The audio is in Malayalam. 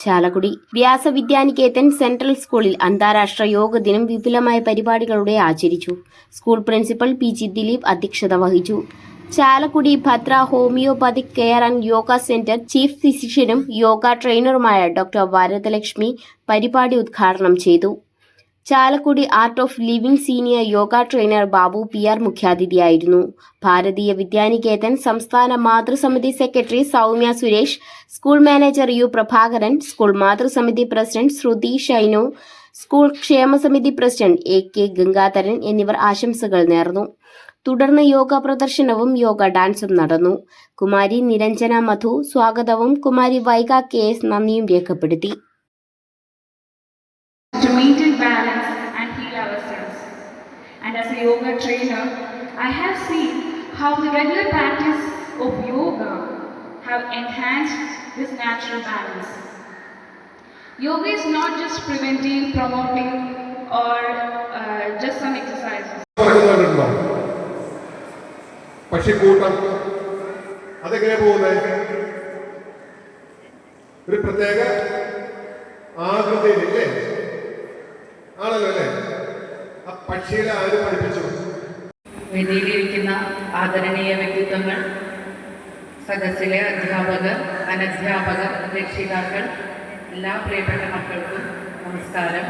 ചാലക്കുടി. വ്യാസവിദ്യാനികേതൻ സെൻട്രൽ സ്കൂളിൽ അന്താരാഷ്ട്ര യോഗ ദിനം വിപുലമായ പരിപാടികളോടെ ആചരിച്ചു. School principal P. G. Dileep അധ്യക്ഷത വഹിച്ചു. Chalakudy Bhadra homoeopathic care and yoga centre chief ഫിസിഷ്യനും yoga ട്രെയിനറുമായ ഡോക്ടർ വരദലക്ഷ്മി പരിപാടി ഉദ്ഘാടനം ചെയ്തു. Chalakudy art of living senior yoga trainer Babu P R മുഖ്യാതിഥിയായിരുന്നു. Bharatiya Vidyaniketan സംസ്ഥാന മാതൃസമിതി secretary Soumya Suresh school manager U Prabhakaran school മാതൃസമിതി president ശ്രുതി ഷൈനോ സ്കൂൾ ക്ഷേമസമിതി പ്രസിഡന്റ് എ കെ ഗംഗാധരൻ എന്നിവർ ആശംസകൾ നേർന്നു. തുടർന്ന് യോഗ പ്രദർശനവും യോഗ ഡാൻസും നടന്നു. കുമാരി നിരഞ്ജന മധു സ്വാഗതവും കുമാരി വൈഗ കെ എസ് നന്ദിയും രേഖപ്പെടുത്തി. balance and heal ourselves. And as a yoga trainer, I have seen how the regular practice of yoga have enhanced this natural balance. Yoga is not just preventing, promoting, or uh, just some exercises. പറയുന്നുണ്ടോ പക്ഷിക്കൂട്ടം അതെങ്ങനെ പോകുന്നത് ഒരു പ്രത്യേക ആകൃതിയിലില്ലേ വേദിയിലിരിക്കുന്ന ആദരണീയ വ്യക്തിത്വങ്ങൾ സദസ്സിലെ അധ്യാപകർ അനധ്യാപകർ രക്ഷിതാക്കൾ എല്ലാ പ്രിയപ്പെട്ട മക്കൾക്കും നമസ്കാരം.